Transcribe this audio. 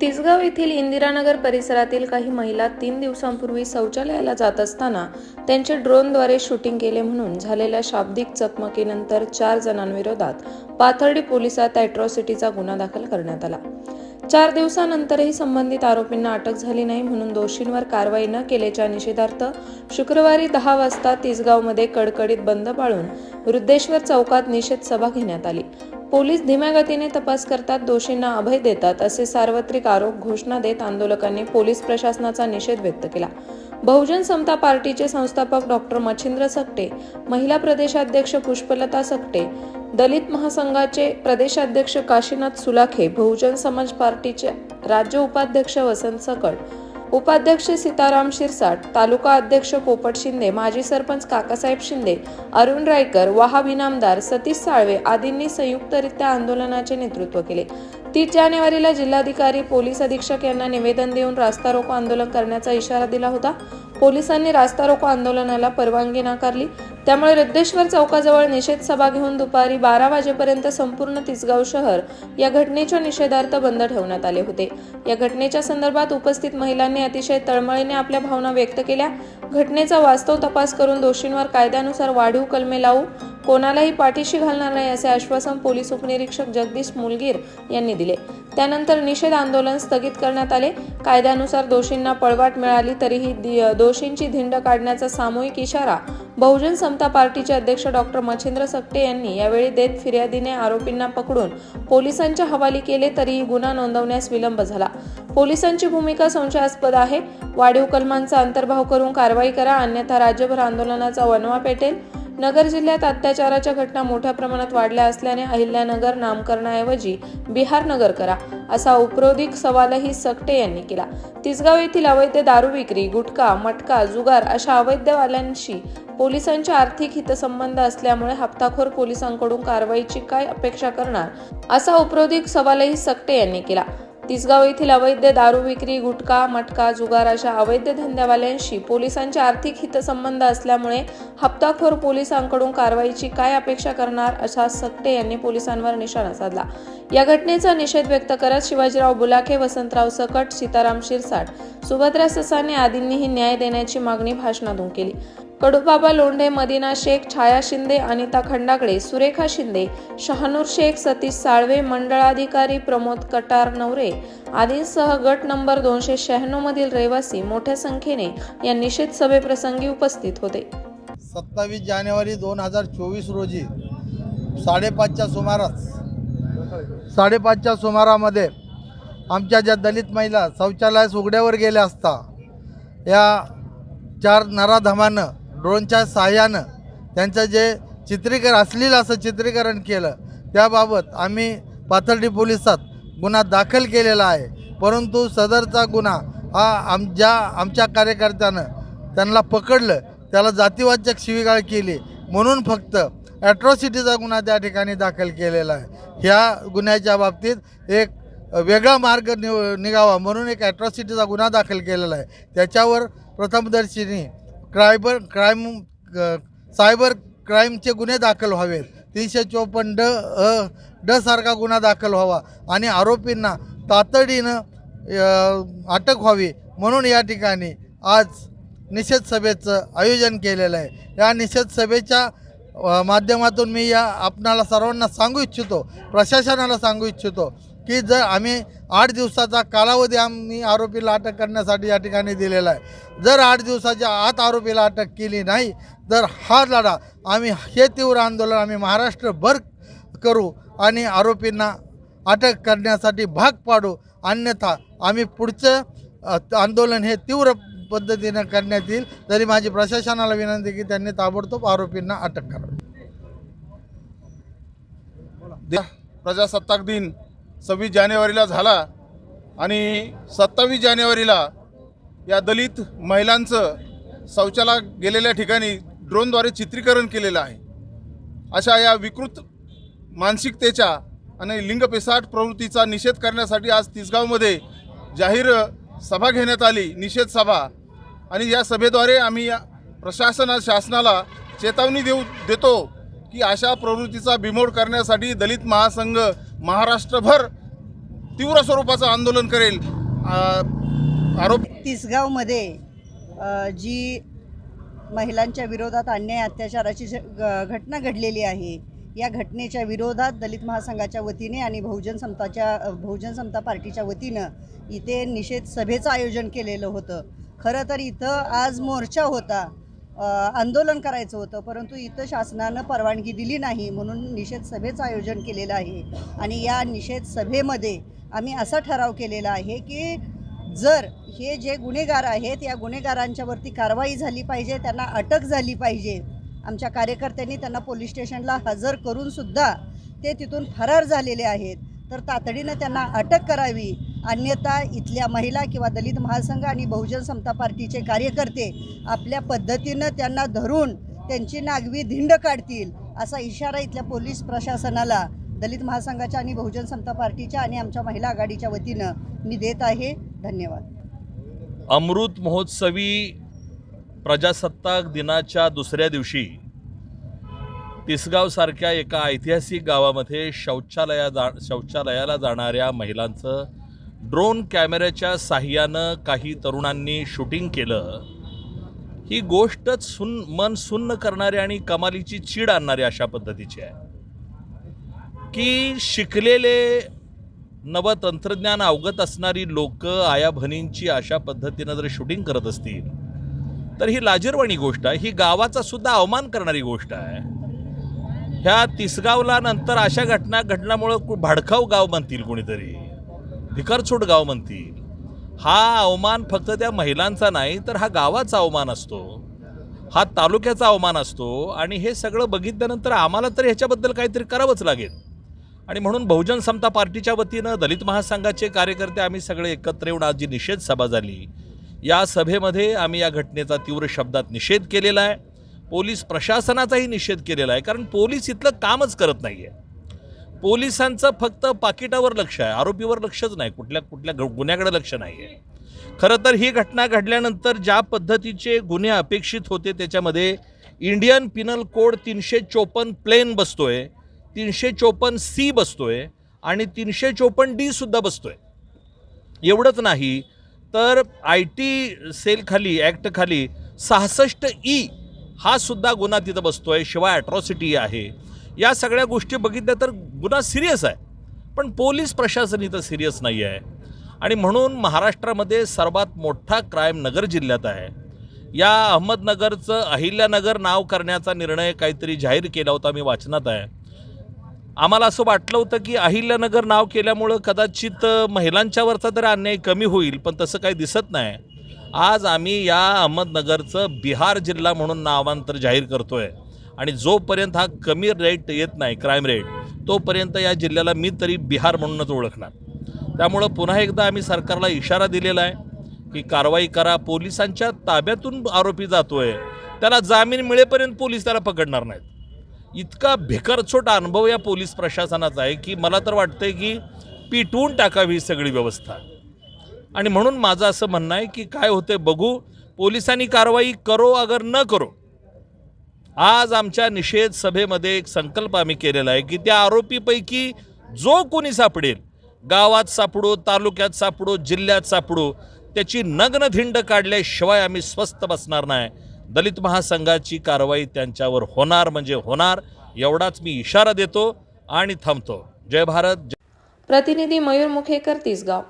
तिसगाव येथील इंदिरानगर परिसरातील काही महिला तीन दिवसांपूर्वी शौचालयाला जात असताना त्यांचे ड्रोनद्वारे शूटिंग केले म्हणून झालेल्या शाब्दिक चकमकीनंतर चार जणांविरोधात पाथर्डी पोलिसात अॅट्रॉसिटीचा गुन्हा दाखल करण्यात आला. चार दिवसानंतरही संबंधित आरोपींना अटक झाली नाही म्हणून दोषींवर कारवाई न केल्याच्या निषेधार्थ शुक्रवारी दहा वाजता तिसगावमध्ये कडकडीत बंद पाळून वृद्धेश्वर चौकात निषेध सभा घेण्यात आली. पोलीस धीम्या गतीने तपास करतात दोषींना अभय देतात असे सार्वत्रिक आरोप घोषणा देत आंदोलकांनी पोलीस प्रशासनाचा निषेध व्यक्त केला. बहुजन समता पार्टीचे संस्थापक डॉक्टर मच्छिंद्र सकटे महिला प्रदेशाध्यक्ष पुष्पलता सकटे दलित महासंघाचे प्रदेशाध्यक्ष काशीनाथ सुलाखे बहुजन समाज पार्टीचे राज्य उपाध्यक्ष वसंत सकट उपाध्यक्ष सीताराम शिरसाट तालुका अध्यक्ष पोपट शिंदे माजी सरपंच काकासाहेब शिंदे अरुण रायकर वहाब इनामदार सतीश साळवे आदींनी संयुक्तरित्या आंदोलनाचे नेतृत्व केले. तीस जानेवारीला जिल्हाधिकारी पोलीस अधीक्षक यांना निवेदन देऊन रास्ता रोको आंदोलन करण्याचा इशारा दिला होता. पोलिसांनी रास्ता रोको आंदोलनाला परवानगी नाकारली. त्यामुळे रद्देश्वर चौकाजवळ निषेध सभा घेऊन दुपारी बारा वाजेपर्यंत संपूर्ण तिसगाव शहर या घटनेच्या निषेधार्थ बंद ठेवण्यात आले होते. या घटनेच्या संदर्भात उपस्थित महिलांनी अतिशय तळमळीने आपल्या भावना व्यक्त केल्या. घटनेचा वास्तव तपास करून दोषींवर कायद्यानुसार वाढीव कलमे लावू. कोणालाही पाठीशी घालणार नाही असे आश्वासन पोलीस उपनिरीक्षक जगदीश मुलगीर यांनी दिले. त्यानंतर निषेध आंदोलन स्थगित करण्यात आले. कायद्यानुसार दोषींना पळवाट मिळाली तरीही दोषींची धिंड काढण्याचा सामूहिक इशारा बहुजन समता पार्टीचे अध्यक्ष डॉक्टर मच्छिंद्र सकटे यांनी यावेळी देत फिर्यादीने आरोपींना पकडून पोलिसांच्या हवाली केले तरीही गुन्हा नोंदवण्यास विलंब झाला. पोलिसांची भूमिका संशयास्पद आहे. वाढीव कलमांचा अंतर्भाव करून कारवाई करा अन्यथा राज्यभर आंदोलनाचा वणवा पेटेल. नगर जिल्ह्यात अत्याचाराच्या घटना मोठ्या प्रमाणात वाढल्या असल्याने अहिल्यानगर नामकरणाऐवजी बिहार नगर करा असा उपरोधिक सवालही सकटे यांनी केला. तिसगाव येथील अवैध दारू विक्री गुटखा मटका जुगार अशा अवैधवाल्यांशी पोलिसांचे आर्थिक हितसंबंध असल्यामुळे हप्ताखोर पोलिसांकडून कारवाईची काय अपेक्षा करणार असा उपरोधिक सवालही सकटे यांनी केला. तिसगाव येथील अवैध दारू विक्री गुटखा मटका जुगार अशा अवैध धंद्यावाल्यांशी पोलिसांचे आर्थिक हितसंबंध असल्यामुळे हप्ताखोर पोलिसांकडून कारवाईची काय अपेक्षा करणार असा सकटे यांनी पोलिसांवर निशाणा साधला. या घटनेचा निषेध व्यक्त करत शिवाजीराव बुलाखे वसंतराव सकट सीताराम शिरसाट सुभद्रा ससाने आदींनीही न्याय देण्याची मागणी भाषणातून केली. कडुबाबा लोंढे मदिना शेख छाया शिंदे अनिता खंडाकडे सुरेखा शिंदे शहानूर शेख सतीश साळवे मंडळाधिकारी प्रमोद कटार नवरे आदींसह गट नंबर दोनशे शहाण्णव मधील रहिवासी मोठ्या संख्येने या निषेध सभेप्रसंगी उपस्थित होते. सत्तावीस जानेवारी दोन हजार चोवीस रोजी साडेपाचच्या सुमारास साडेपाचच्या सुमारामध्ये आमच्या ज्या दलित महिला शौचालयास उघड्यावर गेल्या असता या चार नराधमानं ड्रोनच्या सहाय्यानं त्यांचं जे चित्रीकरण अश्लील असं चित्रीकरण केलं त्याबाबत आम्ही पाथर्डी पोलिसात गुन्हा दाखल केलेला आहे. परंतु सदरचा गुन्हा हा आम ज्या आमच्या कार्यकर्त्यानं त्यांना पकडलं त्याला जातीवाचक शिवीगाळ केली म्हणून फक्त ॲट्रॉसिटीचा गुन्हा त्या ठिकाणी दाखल केलेला आहे. ह्या गुन्ह्याच्या बाबतीत एक वेगळा मार्ग नि निघावा म्हणून एक ॲट्रॉसिटीचा गुन्हा दाखल केलेला आहे. त्याच्यावर प्रथमदर्शीनी क्रायबर क्राईम क- सायबर क्राईमचे गुन्हे दाखल व्हावेत. तीनशे चोपन्न ड अ ड सारखा गुन्हा दाखल व्हावा आणि आरोपींना तातडीनं अटक व्हावी म्हणून या ठिकाणी आज निषेध सभेचं आयोजन केलेलं आहे. या निषेध सभेच्या माध्यमातून मी या आपणाला सर्वांना सांगू इच्छितो प्रशासनाला सांगू इच्छितो की जर आम्ही आठ दिवसाचा कालावधी आम्ही आरोपीला अटक करण्यासाठी या ठिकाणी दिलेला आहे. जर आठ दिवसाच्या आत आरोपीला अटक केली नाही तर हा लढा आम्ही हे तीव्र आंदोलन आम्ही महाराष्ट्रभर करू आणि आरोपींना अटक करण्यासाठी भाग पाडू. अन्यथा आम्ही पुढचं आंदोलन हे तीव्र पद्धतीनं करण्यात येईल. तरी माझी प्रशासनाला विनंती की त्यांनी ताबडतोब आरोपींना अटक करावी प्रजासत्ताक दिन सव्वीस जानेवारीला झाला आणि सत्तावीस जानेवारीला या दलित महिलांचं शौचाला गेलेल्या ठिकाणी ड्रोनद्वारे चित्रीकरण केलेलं आहे. अशा या विकृत मानसिकतेच्या आणि लिंगपेसाट प्रवृत्तीचा निषेध करण्यासाठी आज तिसगावमध्ये जाहीर सभा घेण्यात आली निषेध सभा. आणि या सभेद्वारे आम्ही या प्रशासना शासनाला चेतावणी देऊ देतो की अशा प्रवृत्तीचा बिमोड करण्यासाठी दलित महासंघ महाराष्ट्रभर तीव्र स्वरूपाचं आंदोलन करेल. आरोप तिसगावमध्ये जी महिलांच्या विरोधात अन्याय अत्याचाराची घटना घडलेली आहे या घटनेच्या विरोधात दलित महासंघाच्या वतीने आणि बहुजन समताच्या बहुजन समता पार्टीच्या वतीनं इथे निषेध सभेचं आयोजन केलेलं होतं. खरं तर इथं आज मोर्चा होता. आंदोलन करायचं होतं परंतु इथं शासनानं परवानगी दिली नाही म्हणून निषेध सभेचं आयोजन केलेलं आहे. आणि या निषेध सभेमध्ये आम्ही असा ठराव केलेला आहे की जर हे जे गुन्हेगार आहेत या गुन्हेगारांच्यावरती कारवाई झाली पाहिजे त्यांना अटक झाली पाहिजे. आमच्या कार्यकर्त्यांनी त्यांना पोलीस स्टेशनला हजर करूनसुद्धा ते तिथून फरार झालेले आहेत. तर तातडीनं त्यांना अटक करावी. अन्यथा इथल्या महिला किंवा दलित महासंघ आणि बहुजन समता पार्टीचे कार्यकर्ते आपल्या पद्धतीनं त्यांना धरून त्यांची नागवी धिंड काढतील असा इशारा इथल्या पोलीस प्रशासनाला दलित महासंघाच्या आणि बहुजन समता पार्टीच्या आणि आमच्या महिला आघाडीच्या वतीनं मी देत आहे. धन्यवाद. अमृत महोत्सवी प्रजासत्ताक दिनाच्या दुसऱ्या दिवशी तिसगावसारख्या एका ऐतिहासिक गावामध्ये शौचालया जा शौचालयाला जाणाऱ्या महिलांचं ड्रोन कॅमेऱ्याच्या साह्यानं काही तरुणांनी शूटिंग केलं. ही गोष्टच सुन मन सुन्न करणारी आणि कमालीची चीड आणणारी अशा पद्धतीची आहे. की शिकलेले नवतंत्रज्ञान अवगत असणारी लोक आया भनींची अशा पद्धतीनं जर शूटिंग करत असतील तर ही लाजीरवाणी गोष्ट आहे. ही गावाचा सुद्धा अवमान करणारी गोष्ट आहे. ह्या तिसगावला नंतर अशा घटना घडल्यामुळं भाडखाव गाव बनतील कोणीतरी. भिकारछोट गाव म्हणतील. हा अवमान फक्त त्या महिलांचा नाही तर हा गावाचा अवमान असतो. हा तालुक्याचा अवमान असतो. आणि हे सगळं बघितल्यानंतर आम्हाला तर ह्याच्याबद्दल काहीतरी करावंच लागेल. आणि म्हणून बहुजन समता पार्टीच्या वतीनं दलित महासंघाचे कार्यकर्ते आम्ही सगळे एकत्र येऊन आज जी निषेध सभा झाली या सभेमध्ये आम्ही या घटनेचा तीव्र शब्दात निषेध केलेला आहे. पोलीस प्रशासनाचाही निषेध केलेला आहे. कारण पोलीस इथलं कामच करत नाही आहे पोलिसांचं फक्त पाकिटावर लक्ष आहे आरोपीवर लक्षच नाही कुठल्या कुठल्या गुन्ह्याकडे लक्ष नाही आहे खरं तर ही घटना घडल्यानंतर ज्या पद्धतीचे गुन्हे अपेक्षित होते त्याच्यामध्ये इंडियन पिनल कोड तीनशे चोपन्न प्लेन बसतोय तीनशे चोपन्न सी बसतोय आणि तीनशे चोपन्न डी सुद्धा बसतोय. एवढंच नाही तर आय टी सेलखाली ॲक्टखाली सहासष्ट ई हा सुद्धा गुन्हा तिथं बसतोय शिवाय ॲट्रॉसिटी आहे. या सगळ्या गोष्टी बघितल्या तर गुन्हा सिरियस आहे. पण पोलीस प्रशासन इथं सिरियस नाही आहे आणि म्हणून महाराष्ट्रामध्ये सर्वात मोठा क्राईम नगर जिल्ह्यात आहे. या अहमदनगरचं अहिल्यानगर नाव करण्याचा निर्णय काहीतरी जाहीर केला होता मी वाचनात आहे. आम्हाला असं वाटलं होतं की अहिल्यानगर नाव केल्यामुळं कदाचित महिलांच्यावरचा तर अन्याय कमी होईल पण तसं काही दिसत नाही. आज आम्ही या अहमदनगरचं बिहार जिल्हा म्हणून नामांतर जाहीर करतो आहे आणि जोपर्यंत हा कमी रेट येत नाही क्राईम रेट तोपर्यंत या जिल्ह्याला मी तरी बिहार म्हणूनच ओळखणार. त्यामुळं पुन्हा एकदा आम्ही सरकारला इशारा दिलेला आहे की कारवाई करा. पोलिसांच्या ताब्यातून आरोपी जातो आहे त्याला जामीन मिळेपर्यंत पोलीस त्याला पकडणार नाहीत. इतका भिकारचोट अनुभव या पोलीस प्रशासनाचा आहे की मला तर वाटतंय की पिटवून टाकावी ही सगळी व्यवस्था. आणि म्हणून माझं असं म्हणणं आहे की काय होते बघू. पोलिसांनी कारवाई करो अगर न करो आज आमच्या निषेध सभेमध्ये एक संकल्प आम्ही केलेला आहे की त्या आरोपीपैकी जो कोणी सापडेल गावात सापडो तालुक्यात सापडो जिल्ह्यात सापडो त्याची नग्न धिंड काढल्याशिवाय आम्ही स्वस्थ बसणार नाही. दलित महासंघाची कारवाई त्यांच्यावर होणार म्हणजे होणार एवढाच मी इशारा देतो आणि थांबतो. जय भारत जय प्रतिनिधी मयूर मुखेकर तिसगाव.